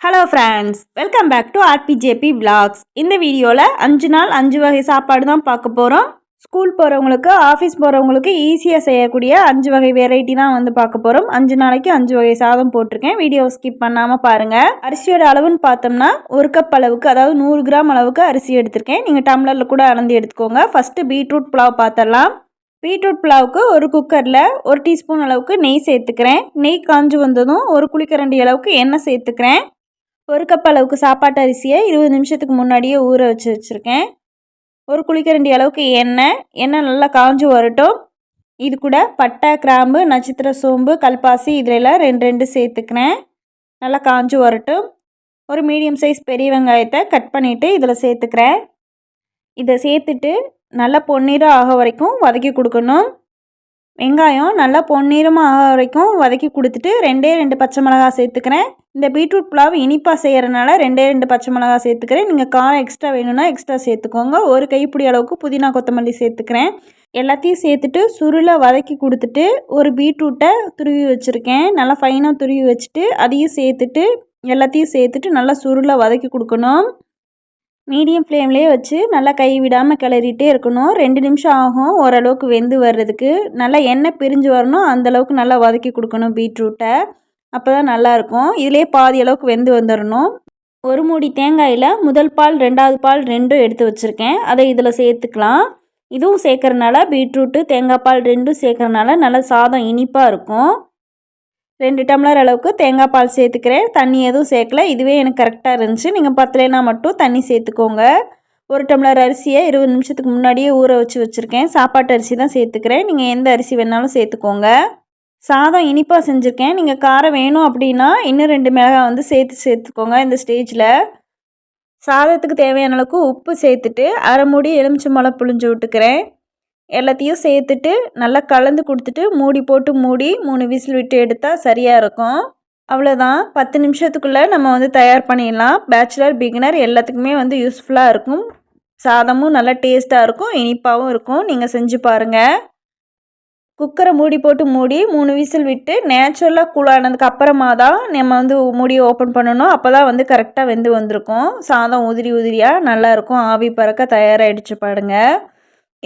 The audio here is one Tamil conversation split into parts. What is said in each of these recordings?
Hello friends welcome back to RPJP vlogs இந்த வீடியோவில் அஞ்சு நாள் அஞ்சு வகை சாப்பாடு தான் பார்க்க போகிறோம் ஸ்கூல் போகிறவங்களுக்கு ஆஃபீஸ் போகிறவங்களுக்கு ஈஸியாக செய்யக்கூடிய அஞ்சு வகை வெரைட்டி தான் வந்து பார்க்க போகிறோம் அஞ்சு நாளைக்கு அஞ்சு வகை சாதம் போட்டிருக்கேன். வீடியோ ஸ்கிப் பண்ணாமல் பாருங்கள் அரிசியோட அளவுன்னு பார்த்தோம்னா ஒரு கப் அளவுக்கு அதாவது நூறு கிராம் அளவுக்கு அரிசி எடுத்திருக்கேன். நீங்கள் டம்ளரில் கூட அளந்து எடுத்துக்கோங்க. ஃபஸ்ட்டு பீட்ரூட் புலாவ் பார்த்துடலாம் பீட்ரூட் புலாவுக்கு ஒரு குக்கரில் ஒரு டீஸ்பூன் அளவுக்கு நெய் சேர்த்துக்கிறேன். நெய் காஞ்சு வந்ததும் ஒரு குளிக்கரண்டி அளவுக்கு எண்ணெய் சேர்த்துக்கிறேன். ஒரு கப் அளவுக்கு சாப்பாட்டு அரிசியை இருபது நிமிஷத்துக்கு முன்னாடியே ஊற வச்சு வச்சுருக்கேன். ஒரு குளிக்கரண்டி அளவுக்கு எண்ணெய் எண்ணெய் நல்லா காஞ்சி வரட்டும். இது கூட பட்டை கிராம்பு நட்சத்திர சோம்பு கல்பாசி இதிலெல்லாம் ரெண்டு ரெண்டு சேர்த்துக்கிறேன். நல்லா காஞ்சு வரட்டும். ஒரு மீடியம் சைஸ் பெரிய வெங்காயத்தை கட் பண்ணிவிட்டு இதில் சேர்த்துக்கிறேன். இதை சேர்த்துட்டு நல்லா பொன்னிறம் ஆக வரைக்கும் வதக்கி கொடுக்கணும். வெங்காயம் நல்லா பொன்னிறமாக ஆக வரைக்கும் வதக்கி கொடுத்துட்டு ரெண்டே ரெண்டு பச்சை மிளகாய் சேர்த்துக்கிறேன். இந்த பீட்ரூட் புலாவ் இனிப்பாக செய்கிறனால ரெண்டே ரெண்டு பச்சை மிளகாய் சேர்த்துக்கிறேன். நீங்கள் காரம் எக்ஸ்ட்ரா வேணும்னா எக்ஸ்ட்ரா சேர்த்துக்கோங்க. ஒரு கைப்பிடி அளவுக்கு புதினா கொத்தமல்லி சேர்த்துக்கிறேன். எல்லாத்தையும் சேர்த்துட்டு சுருளை வதக்கி கொடுத்துட்டு ஒரு பீட்ரூட்டை துருவி வச்சுருக்கேன். நல்லா ஃபைனாக துருவி வச்சுட்டு அதையும் சேர்த்துட்டு எல்லாத்தையும் சேர்த்துட்டு நல்லா சுருளை வதக்கி கொடுக்கணும். மீடியம் ஃப்ளேம்லேயே வச்சு நல்லா கை விடாமல் கிளறிட்டே இருக்கணும். ரெண்டு நிமிஷம் ஆகும் ஓரளவுக்கு வெந்து வர்றதுக்கு. நல்லா எண்ணெய் பிரிஞ்சு வரணும். அந்தளவுக்கு நல்லா வதக்கி கொடுக்கணும் பீட்ரூட்டை. அப்போ தான் நல்லாயிருக்கும் இதிலே பாதி அளவுக்கு வெந்து வந்துடணும் ஒரு மூடி தேங்காயில் முதல் பால் ரெண்டாவது பால் ரெண்டும் எடுத்து வச்சுருக்கேன். அதை இதில் சேர்த்துக்கலாம். இதுவும் சேர்க்குறனால பீட்ரூட்டு தேங்காய் பால் ரெண்டும் சேர்க்குறனால நல்லா சாதம் இனிப்பாக இருக்கும். ரெண்டு டம்ளர் அளவுக்கு தேங்காய் பால் சேர்த்துக்கிறேன். தண்ணி எதுவும் சேர்க்கல. இதுவே எனக்கு கரெக்டாக இருந்துச்சு. நீங்கள் பத்தலைனா மட்டும் தண்ணி சேர்த்துக்கோங்க. ஒரு டம்ளர் அரிசியை இருபது நிமிஷத்துக்கு முன்னாடியே ஊற வச்சு வச்சுருக்கேன். சாப்பாட்டு அரிசி தான் சேர்த்துக்கிறேன். நீங்கள் எந்த அரிசி வேணாலும் சேர்த்துக்கோங்க. சாதம் இனிப்பாக செஞ்சுருக்கேன். நீங்கள் காரம் வேணும் அப்படின்னா இன்னும் ரெண்டு மிளகாய் வந்து சேர்த்து சேர்த்துக்கோங்க இந்த ஸ்டேஜில். சாதத்துக்கு தேவையான அளவுக்கு உப்பு சேர்த்துட்டு அரை மூடி எலுமிச்சம்பழம் புழிஞ்சு விட்டுக்கிறேன். எல்லாத்தையும் சேர்த்துட்டு நல்லா கலந்து கொடுத்துட்டு மூடி போட்டு மூடி மூணு விசில் விட்டு எடுத்தால் சரியாக இருக்கும். அவ்வளோதான் பத்து நிமிஷத்துக்குள்ளே நம்ம வந்து தயார் பண்ணிடலாம். பேச்சுலர் பிகினர் எல்லாத்துக்குமே வந்து யூஸ்ஃபுல்லாக இருக்கும். சாதமும் நல்லா டேஸ்ட்டாக இருக்கும். இனிப்பாகவும் இருக்கும். நீங்கள் செஞ்சு பாருங்கள் குக்கரை மூடி போட்டு மூடி மூணு விசில் விட்டு நேச்சுரலாக கூலானதுக்கு அப்புறமா தான் நம்ம வந்து மூடியை ஓப்பன் பண்ணணும். அப்போ தான் வந்து கரெக்டாக வெந்து வந்திருக்கும். சாதம் உதிரி உதிரியாக நல்லாயிருக்கும் ஆவி பறக்க தயாராகிடுச்சு பாருங்கள்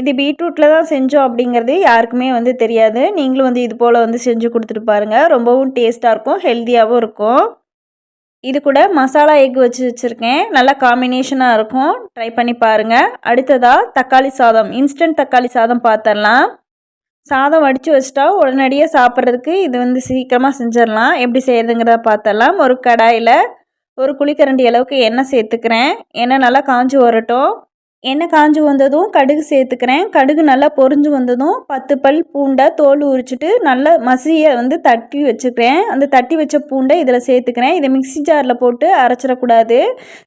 இது பீட்ரூட்டில் தான் செஞ்சோம் அப்படிங்கிறது யாருக்குமே வந்து தெரியாது. நீங்களும் வந்து இது போல் வந்து செஞ்சு கொடுத்துட்டு பாருங்கள் ரொம்பவும் டேஸ்ட்டாக இருக்கும் ஹெல்த்தியாகவும் இருக்கும். இது கூட மசாலா எக் வச்சு வச்சுருக்கேன். நல்லா காம்பினேஷனாக இருக்கும். ட்ரை பண்ணி பாருங்கள் அடுத்ததாக தக்காளி சாதம். இன்ஸ்டன்ட் தக்காளி சாதம் பார்த்துடலாம் சாதம் வடித்து வச்சிட்டா உடனடியாக சாப்பிட்றதுக்கு இது வந்து சீக்கிரமாக செஞ்சிடலாம். எப்படி செய்கிறதுங்கிறத பார்த்துடலாம் ஒரு கடாயில் ஒரு குழிக்கரண்டி அளவுக்கு எண்ணெய் சேர்த்துக்கிறேன். எண்ணெய் நல்லா காஞ்சி வரட்டும். எண்ணெய் காஞ்சி வந்ததும் கடுகு சேர்த்துக்கிறேன். கடுகு நல்லா பொரிஞ்சு வந்ததும் பத்து பல் பூண்டை தோல் உரிச்சிட்டு நல்லா மசியை வந்து தட்டி வச்சுக்கிறேன். அந்த தட்டி வச்ச பூண்டை இதில் சேர்த்துக்கிறேன். இதை மிக்சி ஜாரில் போட்டு அரைச்சிடக்கூடாது.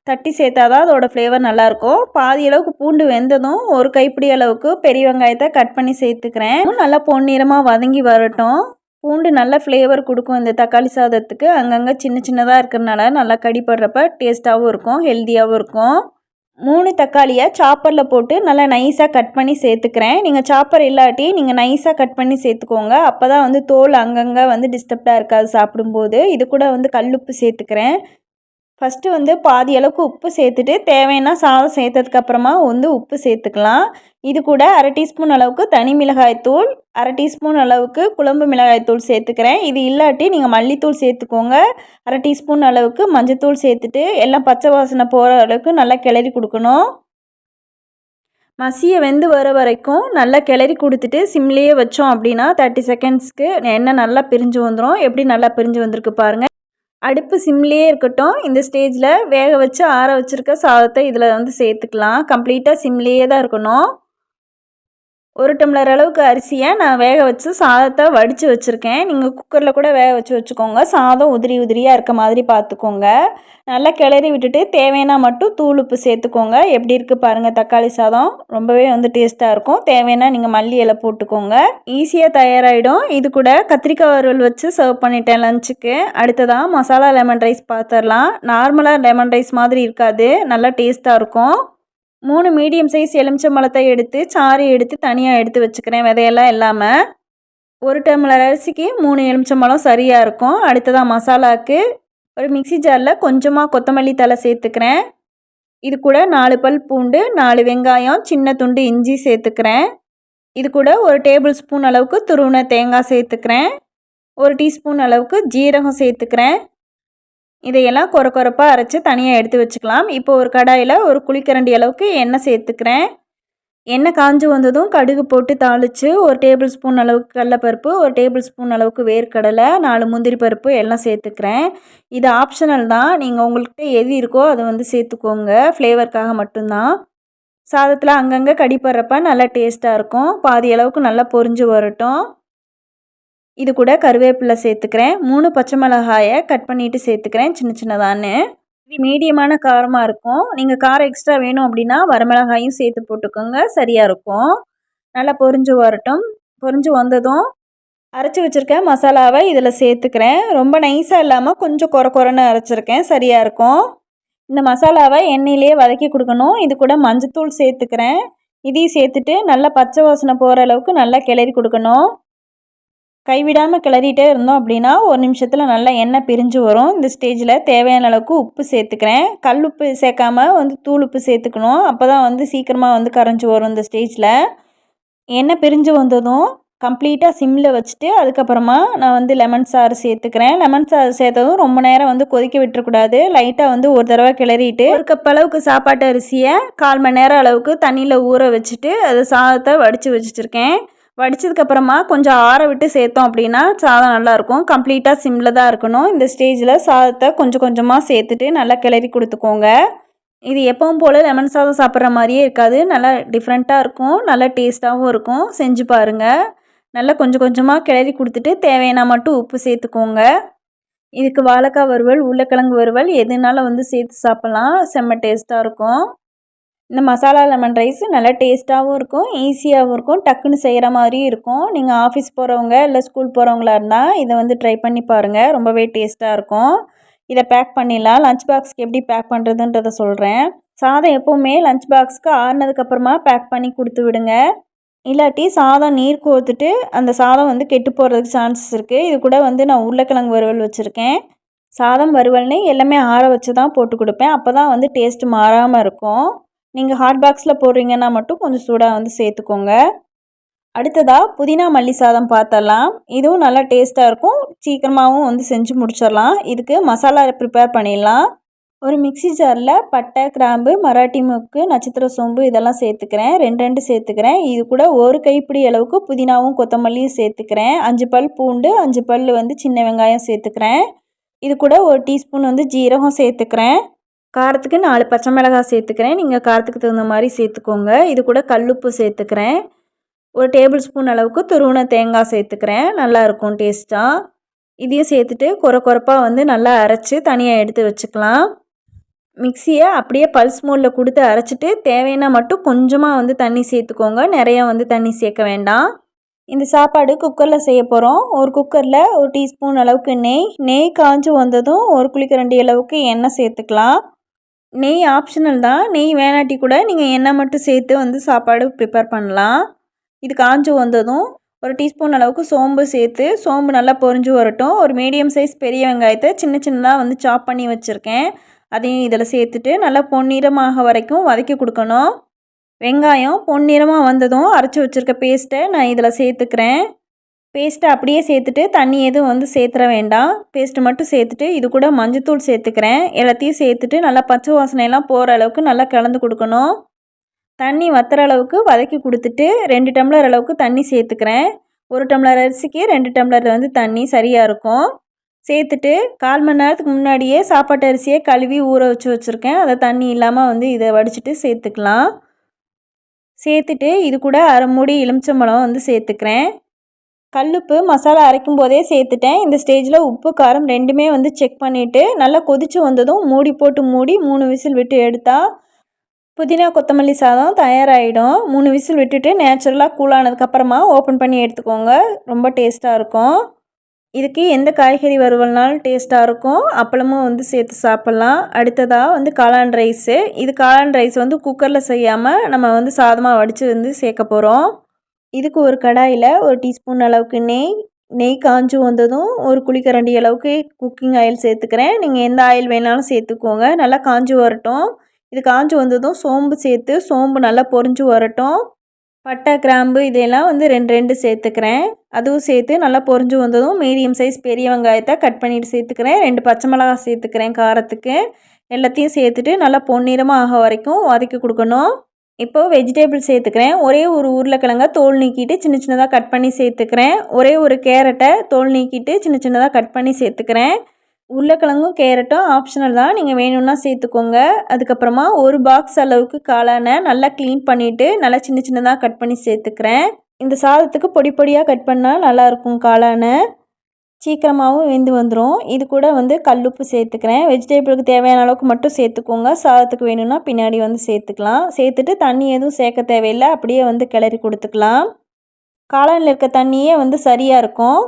தட்டி சேர்த்தா தான் அதோடய ஃப்ளேவர் நல்லாயிருக்கும். பாதி அளவுக்கு பூண்டு வெந்ததும் ஒரு கைப்பிடி அளவுக்கு பெரிய வெங்காயத்தை கட் பண்ணி சேர்த்துக்கிறேன். நல்லா பொன்னிறமாக வதங்கி வரட்டும். பூண்டு நல்ல ஃப்ளேவர் கொடுக்கும் இந்த தக்காளி சாதத்துக்கு. அங்கங்கே சின்ன சின்னதாக இருக்கிறனால நல்லா கடிப்படுறப்ப டேஸ்ட்டாகவும் இருக்கும் ஹெல்த்தியாகவும் இருக்கும். மூணு தக்காளியை சாப்பரில் போட்டு நல்லா நைஸாக கட் பண்ணி சேர்த்துக்கிறேன். நீங்கள் சாப்பர் இல்லாட்டி நீங்கள் நைஸாக கட் பண்ணி சேர்த்துக்கோங்க. அப்போ தான் வந்து தோல் அங்கங்கே வந்து டிஸ்டர்ப்டாக இருக்காது சாப்பிடும்போது. இது கூட வந்து கல்லுப்பு சேர்த்துக்கிறேன். ஃபஸ்ட்டு வந்து பாதி அளவுக்கு உப்பு சேர்த்துட்டு தேவைன்னா சாதம் சேர்த்ததுக்கப்புறமா வந்து உப்பு சேர்த்துக்கலாம். இது கூட அரை டீஸ்பூன் அளவுக்கு தனி மிளகாய்த்தூள் அரை டீஸ்பூன் அளவுக்கு குழம்பு மிளகாய்த்தூள் சேர்த்துக்கிறேன். இது இல்லாட்டி நீங்கள் மல்லித்தூள் சேர்த்துக்கோங்க. அரை டீஸ்பூன் அளவுக்கு மஞ்சத்தூள் சேர்த்துட்டு எல்லாம் பச்சை வாசனை போகிற அளவுக்கு நல்லா கிளறி கொடுக்கணும். மசியை வெந்து வர வரைக்கும் நல்லா கிளறி கொடுத்துட்டு சிம்லேயே வச்சோம் அப்படின்னா தேர்ட்டி செகண்ட்ஸ்க்கு எண்ணெய் நல்லா பிரிஞ்சு வந்துடும் எப்படி நல்லா பிரிஞ்சு வந்திருக்கு பாருங்கள் அடுப்பு சிம்லேயே இருக்கட்டும். இந்த ஸ்டேஜில் வேக வச்சு ஆற வச்சுருக்க சாதத்தை இதில் வந்து சேர்த்துக்கலாம். கம்ப்ளீட்டாக சிம்லேயே தான் இருக்கணும். ஒரு டம்ளர் அளவுக்கு அரிசியை நான் வேக வச்சு சாதத்தை வடித்து வச்சுருக்கேன். நீங்கள் குக்கரில் கூட வேக வச்சு வச்சுக்கோங்க. சாதம் உதிரி உதிரியாக இருக்க மாதிரி பார்த்துக்கோங்க நல்லா கிளறி விட்டுட்டு தேவைன்னா மட்டும் தூள் உப்பு சேர்த்துக்கோங்க. எப்படி இருக்குது பாருங்கள் தக்காளி சாதம் ரொம்பவே வந்து டேஸ்ட்டாக இருக்கும். தேவைன்னா நீங்கள் மல்லி இலை போட்டுக்கோங்க. ஈஸியாக தயாராகிடும் இது கூட கத்திரிக்காய் வறுவல் வச்சு சர்வ் பண்ணிட்டேன் லஞ்சுக்கு அடுத்ததாக மசாலா லெமன் ரைஸ் பார்த்துடலாம் நார்மலாக லெமன் ரைஸ் மாதிரி இருக்காது. நல்லா டேஸ்ட்டாக இருக்கும். மூணு மீடியம் சைஸ் எலுமிச்சம்பழத்தை எடுத்து சாறு எடுத்து தனியாக எடுத்து வச்சுக்கிறேன். விதையெல்லாம் இல்லாமல் ஒரு டம்ளர் அரிசிக்கு மூணு எலுமிச்சம்பழம் சரியாக இருக்கும். அடுத்ததாக மசாலாவுக்கு ஒரு மிக்சி ஜாரில் கொஞ்சமாக கொத்தமல்லி தழை சேர்த்துக்கிறேன். இது கூட நாலு பல் பூண்டு நாலு வெங்காயம் சின்ன துண்டு இஞ்சி சேர்த்துக்கிறேன். இது கூட ஒரு டேபிள் ஸ்பூன் அளவுக்கு துருவின தேங்காய் சேர்த்துக்கிறேன். ஒரு டீஸ்பூன் அளவுக்கு ஜீரகம் சேர்த்துக்கிறேன். இதையெல்லாம் கொர கொரப்பாக அரைச்சி தனியாக எடுத்து வச்சுக்கலாம். இப்போ ஒரு கடாயில் ஒரு குழிக்கரண்டி அளவுக்கு எண்ணெய் சேர்த்துக்கிறேன். எண்ணெய் காஞ்சு வந்ததும் கடுகு போட்டு தாளித்து ஒரு டேபிள் ஸ்பூன் அளவுக்கு கடலப்பருப்பு ஒரு டேபிள் ஸ்பூன் அளவுக்கு வேர்க்கடலை நாலு முந்திரி பருப்பு எல்லாம் சேர்த்துக்கிறேன். இது ஆப்ஷனல் தான். நீங்கள் உங்கள்கிட்ட எது இருக்கோ அதை வந்து சேர்த்துக்கோங்க. ஃப்ளேவருக்காக மட்டும்தான். சாதத்தில் அங்கங்கே கடிப்படுறப்ப நல்லா டேஸ்ட்டாக இருக்கும். பாதி அளவுக்கு நல்லா பொரிஞ்சு வரட்டும். இது கூட கருவேப்பிலை சேர்த்துக்கிறேன். மூணு பச்சை மிளகாயை கட் பண்ணிவிட்டு சேர்த்துக்கிறேன் சின்ன சின்னதான்னு. இது மீடியமான காரமாக இருக்கும். நீங்கள் காரம் எக்ஸ்ட்ரா வேணும் அப்படின்னா வரமிளகாயும் சேர்த்து போட்டுக்கோங்க. சரியாக இருக்கும். நல்லா பொரிஞ்சு வரட்டும். பொரிஞ்சு வந்ததும் அரைச்சி வச்சுருக்க மசாலாவை இதில் சேர்த்துக்கிறேன். ரொம்ப நைஸாக இல்லாமல் கொஞ்சம் குறை குறைன்னு அரைச்சிருக்கேன். சரியாக இருக்கும். இந்த மசாலாவை எண்ணெயிலேயே வதக்கி கொடுக்கணும். இது கூட மஞ்சத்தூள் சேர்த்துக்கிறேன். இதையும் சேர்த்துட்டு நல்லா பச்சை வாசனை போகிற அளவுக்கு நல்லா கிளறி கொடுக்கணும். கைவிடாமல் கிளறிட்டே இருந்தோம் அப்படின்னா ஒரு நிமிஷத்தில் நல்லா எண்ணெய் பிரிஞ்சு வரும். இந்த ஸ்டேஜில் தேவையான அளவுக்கு உப்பு சேர்த்துக்கிறேன். கல் உப்பு சேர்க்காம வந்து தூள் உப்பு சேர்த்துக்கணும். அப்போ தான் வந்து சீக்கிரமாக வந்து கரைஞ்சி வரும் இந்த ஸ்டேஜில். எண்ணெய் பிரிஞ்சு வந்ததும் கம்ப்ளீட்டாக சிம்மில் வச்சுட்டு அதுக்கப்புறமா நான் வந்து லெமன் சாறு சேர்த்துக்கிறேன். லெமன் சாறு சேர்த்ததும் ரொம்ப நேரம் வந்து கொதிக்க விட்டுறக்கூடாது. லைட்டாக வந்து ஒரு தடவை கிளறிட்டு ஒரு கப் அளவுக்கு சாப்பாட்டு அரிசியை கால் மணி நேரம் அளவுக்கு தண்ணியில் ஊற வச்சுட்டு அது சாதத்தை வடித்து வச்சுட்டுருக்கேன் வடித்ததுக்கப்புறமா கொஞ்சம் ஆற விட்டு சேர்த்தோம் அப்படின்னா சாதம் நல்லாயிருக்கும். கம்ப்ளீட்டாக சிம்மில் தான் இருக்கணும். இந்த ஸ்டேஜில் சாதத்தை கொஞ்சம் கொஞ்சமாக சேர்த்துட்டு நல்லா கிளறி கொடுத்துக்கோங்க. இது எப்பவும் போல் லெமன் சாதம் சாப்பிட்ற மாதிரியே இருக்காது. நல்லா டிஃப்ரெண்ட்டாக இருக்கும். நல்லா டேஸ்ட்டாகவும் இருக்கும். செஞ்சு பாருங்கள் நல்லா கொஞ்சம் கொஞ்சமாக கிளறி கொடுத்துட்டு தேவையான மட்டும் உப்பு சேர்த்துக்கோங்க. இதுக்கு வாழைக்காய் வறுவல் உருளைக்கிழங்கு வறுவல் எதுனாலும் வந்து சேர்த்து சாப்பிட்லாம். செம்ம டேஸ்ட்டாக இருக்கும். இந்த மசாலா லெமன் ரைஸ் நல்லா டேஸ்ட்டாகவும் இருக்கும் ஈஸியாகவும் இருக்கும் டக்குன்னு செய்கிற மாதிரியும் இருக்கும். நீங்கள் ஆஃபீஸ் போகிறவங்க இல்லை ஸ்கூல் போகிறவங்களா இருந்தால் இதை வந்து ட்ரை பண்ணி பாருங்கள் ரொம்பவே டேஸ்ட்டாக இருக்கும். இதை பேக் பண்ணிடலாம். லஞ்ச் பாக்ஸ்க்கு எப்படி பேக் பண்ணுறதுன்றத சொல்கிறேன் சாதம் எப்போவுமே லஞ்ச் பாக்ஸ்க்கு ஆறுனதுக்கப்புறமா பேக் பண்ணி கொடுத்து விடுங்க. இல்லாட்டி சாதம் நீர் கோத்துட்டு அந்த சாதம் வந்து கெட்டு போகிறதுக்கு சான்சஸ் இருக்குது இது கூட வந்து நான் உருளைக்கிழங்கு வறுவல் வச்சுருக்கேன். சாதம் வறுவல்னு எல்லாமே ஆற வச்சு தான் போட்டு கொடுப்பேன். அப்போ தான் வந்து டேஸ்ட்டு மாறாமல் இருக்கும். நீங்கள் ஹாட் பாக்ஸில் போடுறீங்கன்னா மட்டும் கொஞ்சம் சூடாக வந்து சேர்த்துக்கோங்க. அடுத்ததாக புதினா மல்லி சாதம் பார்த்தலாம் இதுவும் நல்லா டேஸ்ட்டாக இருக்கும். சீக்கிரமாகவும் வந்து செஞ்சு முடிச்சிடலாம் இதுக்கு மசாலா ப்ரிப்பேர் பண்ணிடலாம் ஒரு மிக்சி ஜாரில் பட்டை கிராம்பு மராட்டி மூக்கு நட்சத்திர சோம்பு இதெல்லாம் சேர்த்துக்கிறேன். ரெண்டு ரெண்டு சேர்த்துக்கிறேன். இது கூட ஒரு கைப்பிடி அளவுக்கு புதினாவும் கொத்தமல்லியும் சேர்த்துக்கிறேன். அஞ்சு பல் பூண்டு அஞ்சு பல் வந்து சின்ன வெங்காயம் சேர்த்துக்கிறேன். இது கூட ஒரு டீஸ்பூன் வந்து ஜீரகம் சேர்த்துக்கிறேன். காரத்துக்கு நாலு பச்சை மிளகாய் சேர்த்துக்கிறேன். நீங்கள் காரத்துக்கு தகுந்த மாதிரி சேர்த்துக்கோங்க. இது கூட கல்லுப்பு சேர்த்துக்கிறேன். ஒரு டேபிள் ஸ்பூன் அளவுக்கு துருவன தேங்காய் சேர்த்துக்கிறேன். நல்லாயிருக்கும் டேஸ்ட்டாக இதையும் சேர்த்துட்டு குறை குறைப்பாக வந்து நல்லா அரைச்சி தனியாக எடுத்து வச்சுக்கலாம். மிக்சியை அப்படியே பல்ஸ் மோடில் கொடுத்து அரைச்சிட்டு தேவையான மட்டும் கொஞ்சமாக வந்து தண்ணி சேர்த்துக்கோங்க. நிறையா வந்து தண்ணி சேர்க்க வேண்டாம். இந்த சாப்பாடு குக்கரில் செய்ய போகிறோம் ஒரு குக்கரில் ஒரு டீஸ்பூன் அளவுக்கு நெய். நெய் காஞ்சி வந்ததும் ஒரு குளிக்கரண்டி அளவுக்கு எண்ணெய் சேர்த்துக்கலாம். நெய் ஆப்ஷனல் தான். நெய் வேணாட்டி கூட நீங்கள் எண்ணெய் மட்டும் சேர்த்து வந்து சாப்பாடு ப்ரிப்பேர் பண்ணலாம். இது காஞ்சு வந்ததும் ஒரு டீஸ்பூன் அளவுக்கு சோம்பு சேர்த்து சோம்பு நல்லா பொரிஞ்சு வரட்டும். ஒரு மீடியம் சைஸ் பெரிய வெங்காயத்தை சின்ன சின்னதாக வந்து சாப் பண்ணி வச்சுருக்கேன். அதையும் இதில் சேர்த்துட்டு நல்லா பொன்னிறமாக வரைக்கும் வதக்கி கொடுக்கணும். வெங்காயம் பொன்னிறமாக வந்ததும் அரைச்சி வச்சுருக்க பேஸ்ட்டை நான் இதில் சேர்த்துக்கிறேன். பேஸ்ட்டை அப்படியே சேர்த்துட்டு தண்ணி எதுவும் வந்து சேர்த்துற வேண்டாம். பேஸ்ட்டு மட்டும் சேர்த்துட்டு இது கூட மஞ்சத்தூள் சேர்த்துக்கிறேன். எல்லாத்தையும் சேர்த்துட்டு நல்லா பச்சை வாசனையெல்லாம் போகிற அளவுக்கு நல்லா கலந்து கொடுக்கணும். தண்ணி வத்துற அளவுக்கு வதக்கி கொடுத்துட்டு ரெண்டு டம்ளர் அளவுக்கு தண்ணி சேர்த்துக்கிறேன். ஒரு டம்ளர் அரிசிக்கு ரெண்டு டம்ளர் வந்து தண்ணி சரியாக இருக்கும். சேர்த்துட்டு கால் மணி நேரத்துக்கு முன்னாடியே சாப்பாட்டு அரிசியை கழுவி ஊற வச்சு வச்சுருக்கேன். அதை தண்ணி இல்லாமல் வந்து இதை வடிச்சிட்டு சேர்த்துக்கலாம். சேர்த்துட்டு இது கூட அரை மூடி எலுமிச்சம்பழம் வந்து சேர்த்துக்கிறேன். கல்லுப்பு மசாலா அரைக்கும் போதே சேர்த்துட்டேன். இந்த ஸ்டேஜில் உப்பு காரம் ரெண்டுமே வந்து செக் பண்ணிவிட்டு நல்லா கொதித்து வந்ததும் மூடி போட்டு மூடி மூணு விசில் விட்டு எடுத்தால் புதினா கொத்தமல்லி சாதம் தயாராகிடும் மூணு விசில் விட்டுட்டு நேச்சுரலாக கூலானதுக்கப்புறமா ஓப்பன் பண்ணி எடுத்துக்கோங்க. ரொம்ப டேஸ்ட்டாக இருக்கும். இதுக்கு எந்த காய்கறி வறுவல்னாலும் டேஸ்ட்டாக இருக்கும். அப்பளமும் வந்து சேர்த்து சாப்பிட்லாம். அடுத்ததாக வந்து காளான் ரைஸு இது காளான் ரைஸ் வந்து குக்கரில் செய்யாமல் நம்ம வந்து சாதமாக வடித்து வந்து சேர்க்க போகிறோம் இதுக்கு ஒரு கடாயில் ஒரு டீஸ்பூன் அளவுக்கு நெய் நெய் காஞ்சு வந்ததும் ஒரு குழிக்கரண்டி அளவுக்கு குக்கிங் ஆயில் சேர்த்துக்கிறேன். நீங்கள் எந்த ஆயில் வேணாலும் சேர்த்துக்கோங்க. நல்லா காஞ்சு வரட்டும். இது காஞ்சு வந்ததும் சோம்பு சேர்த்து சோம்பு நல்லா பொரிஞ்சு வரட்டும். பட்டை கிராம்பு இதெல்லாம் வந்து ரெண்டு ரெண்டு சேர்த்துக்கிறேன். அதுவும் சேர்த்து நல்லா பொரிஞ்சு வந்ததும் மீடியம் சைஸ் பெரிய வெங்காயத்தை கட் பண்ணிவிட்டு சேர்த்துக்கிறேன். ரெண்டு பச்சை மிளகாய் சேர்த்துக்கிறேன் காரத்துக்கு. எல்லாத்தையும் சேர்த்துட்டு நல்லா பொன்னிறமாக ஆக வரைக்கும் வதக்கி கொடுக்கணும். இப்போது வெஜிடபிள் சேர்த்துக்கிறேன். ஒரே ஒரு உருளைக்கிழங்க தோல் நீக்கிட்டு சின்ன சின்னதாக கட் பண்ணி சேர்த்துக்கிறேன். ஒரே ஒரு கேரட்டை தோல் நீக்கிட்டு சின்ன சின்னதாக கட் பண்ணி சேர்த்துக்கிறேன். உருளைக்கிழங்கும் கேரட்டும் ஆப்ஷனல் தான். நீங்கள் வேணும்னா சேர்த்துக்கோங்க. அதுக்கப்புறமா ஒரு பாக்ஸ் அளவுக்கு காளானை நல்லா க்ளீன் பண்ணிவிட்டு நல்லா சின்ன சின்னதாக கட் பண்ணி சேர்த்துக்கிறேன். இந்த சாதத்துக்கு பொடி பொடியாக கட் பண்ணால் நல்லாயிருக்கும் காளானை. சீக்கிரமாகவும் வெந்து வந்துடும் இது கூட வந்து கல்லுப்பு சேர்த்துக்கிறேன். வெஜிடபிளுக்கு தேவையான அளவுக்கு மட்டும் சேர்த்துக்கோங்க. சாதத்துக்கு வேணும்னா பின்னாடி வந்து சேர்த்துக்கலாம். சேர்த்துட்டு தண்ணி எதுவும் சேர்க்க தேவையில்லை. அப்படியே வந்து கிளறி கொடுத்துக்கலாம். காளானில் இருக்க தண்ணியே வந்து சரியாக இருக்கும்.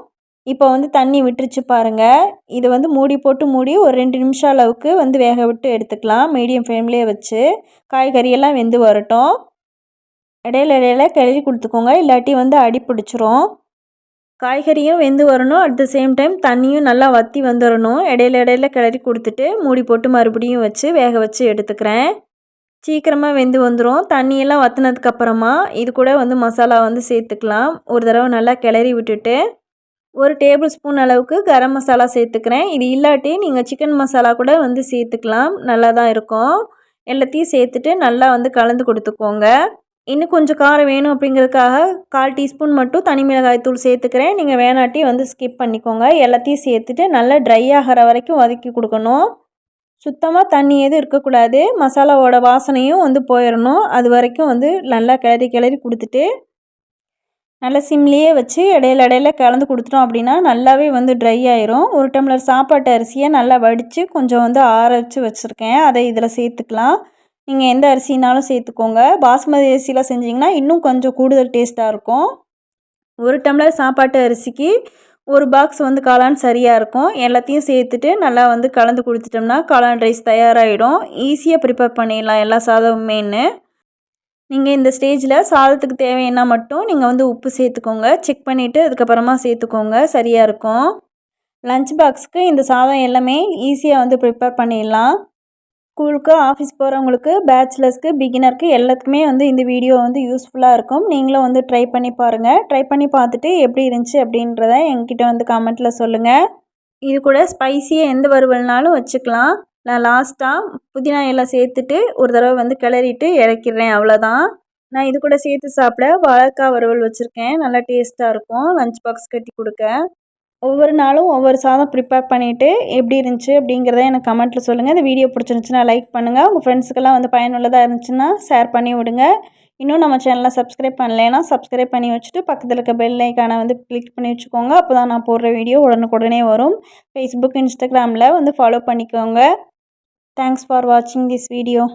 இப்போ வந்து தண்ணி விட்டுருச்சு பாருங்கள் இது வந்து மூடி போட்டு மூடி ஒரு ரெண்டு நிமிஷம் அளவுக்கு வந்து வேக விட்டு எடுத்துக்கலாம். மீடியம் ஃப்ளேம்லேயே வச்சு காய்கறியெல்லாம் வெந்து வரட்டும். இடையில இடையில கிளறி கொடுத்துக்கோங்க. இல்லாட்டி வந்து அடி பிடிச்சிரும். காய்கறியும் வெந்து வரணும். அட் த சேம் டைம் தண்ணியும் நல்லா வற்றி வந்துடணும் இடையில இடையில கிளறி கொடுத்துட்டு மூடி போட்டு மறுபடியும் வச்சு வேக வச்சு எடுத்துக்கிறேன். சீக்கிரமாக வெந்து வந்துடும் தண்ணியெல்லாம் வற்றினதுக்கப்புறமா இது கூட வந்து மசாலா வந்து சேர்த்துக்கலாம். ஒரு தடவை நல்லா கிளறி விட்டுட்டு ஒரு டேபிள் ஸ்பூன் அளவுக்கு கரம் மசாலா சேர்த்துக்கிறேன். இது இல்லாட்டி நீங்கள் சிக்கன் மசாலா கூட வந்து சேர்த்துக்கலாம். நல்லா தான் இருக்கும். எல்லாத்தையும் சேர்த்துட்டு நல்லா வந்து கலந்து கொடுத்துக்கோங்க. இன்னும் கொஞ்சம் காரம் வேணும் அப்படிங்கிறதுக்காக கால் டீஸ்பூன் மட்டும் தனி மிளகாய் தூள் சேர்த்துக்கிறேன். நீங்கள் வேணாட்டி வந்து ஸ்கிப் பண்ணிக்கோங்க. எல்லாத்தையும் சேர்த்துட்டு நல்லா ட்ரை ஆகிற வரைக்கும் வதக்கி கொடுக்கணும். சுத்தமாக தண்ணி எதுவும் இருக்கக்கூடாது. மசாலாவோட வாசனையும் வந்து போயிடணும் அது வரைக்கும் வந்து நல்லா கிளறி கிளறி கொடுத்துட்டு நல்லா சிம்லேயே வச்சு இடையில இடையில கலந்து கொடுத்துட்டோம் அப்படின்னா நல்லாவே வந்து ட்ரை ஆயிரும். ஒரு டம்ளர் சாப்பாட்டு அரிசியை நல்லா வடித்து கொஞ்சம் வந்து ஆற வச்சு வச்சுருக்கேன். அதை இதில் சேர்த்துக்கலாம். நீங்கள் எந்த அரிசினாலும் சேர்த்துக்கோங்க. பாஸ்மதி அரிசியில் செஞ்சிங்கன்னா இன்னும் கொஞ்சம் கூடுதல் டேஸ்ட்டாக இருக்கும். ஒரு டம்ளர் சாப்பாட்டு அரிசிக்கு ஒரு பாக்ஸ் வந்து காளான் சரியாக இருக்கும். எல்லாத்தையும் சேர்த்துட்டு நல்லா வந்து கலந்து கொடுத்துட்டோம்னா காளான் ரைஸ் தயாராகிடும் ஈஸியாக ப்ரிப்பேர் பண்ணிடலாம் எல்லா சாதமுமேன்னு. நீங்கள் இந்த ஸ்டேஜில் சாதத்துக்கு தேவைன்னா மட்டும் நீங்கள் வந்து உப்பு சேர்த்துக்கோங்க. செக் பண்ணிவிட்டு அதுக்கப்புறமா சேர்த்துக்கோங்க. சரியாக இருக்கும். லஞ்ச் பாக்ஸுக்கு இந்த சாதம் எல்லாமே ஈஸியாக வந்து ப்ரிப்பேர் பண்ணிடலாம். ஸ்கூலுக்கு ஆஃபீஸ் போகிறவங்களுக்கு பேச்சுலர்ஸ்க்கு பிகினருக்கு எல்லாத்துக்குமே வந்து இந்த வீடியோ வந்து யூஸ்ஃபுல்லாக இருக்கும். நீங்களும் வந்து ட்ரை பண்ணி பாருங்கள் ட்ரை பண்ணி பார்த்துட்டு எப்படி இருந்துச்சு அப்படின்றத என்கிட்ட வந்து கமெண்ட்டில் சொல்லுங்கள் இது கூட ஸ்பைஸியாக எந்த வறுவல்னாலும் வச்சுக்கலாம். நான் லாஸ்ட்டாக புதினா எல்லாம் சேர்த்துட்டு ஒரு தடவை வந்து கிளறிட்டு இறக்கிடுறேன் அவ்வளோதான் நான் இது கூட சேர்த்து சாப்பிட வாழைக்காய் வறுவல் வச்சுருக்கேன். நல்லா டேஸ்ட்டாக இருக்கும். லஞ்ச் பாக்ஸ் கட்டி கொடுக்க. ஒவ்வொரு நாளும் ஒவ்வொரு சாதம் ப்ரிப்பேர் பண்ணிவிட்டு எப்படி இருந்துச்சு அப்படிங்கிறத எனக்கு கமெண்ட்டில் சொல்லுங்கள் இந்த வீடியோ பிடிச்சிருந்துச்சுன்னா லைக் பண்ணுங்கள் உங்கள் ஃப்ரெண்ட்ஸுக்கெல்லாம் வந்து பயனுள்ளதாக இருந்துச்சுன்னா ஷேர் பண்ணி விடுங்க. இன்னும் நம்ம சேனலை சப்ஸ்கிரைப் பண்ணலைன்னா சப்ஸ்கிரைப் பண்ணி வச்சுட்டு பக்கத்தில் இருக்க பெல் ஐக்கானை வந்து கிளிக் பண்ணி வச்சுக்கோங்க. அப்போ தான் நான் போடுற வீடியோ உடனுக்குடனே வரும். ஃபேஸ்புக் இன்ஸ்டாகிராமில் வந்து ஃபாலோ பண்ணிக்கோங்க. தேங்க்ஸ் ஃபார் வாட்சிங் திஸ் வீடியோ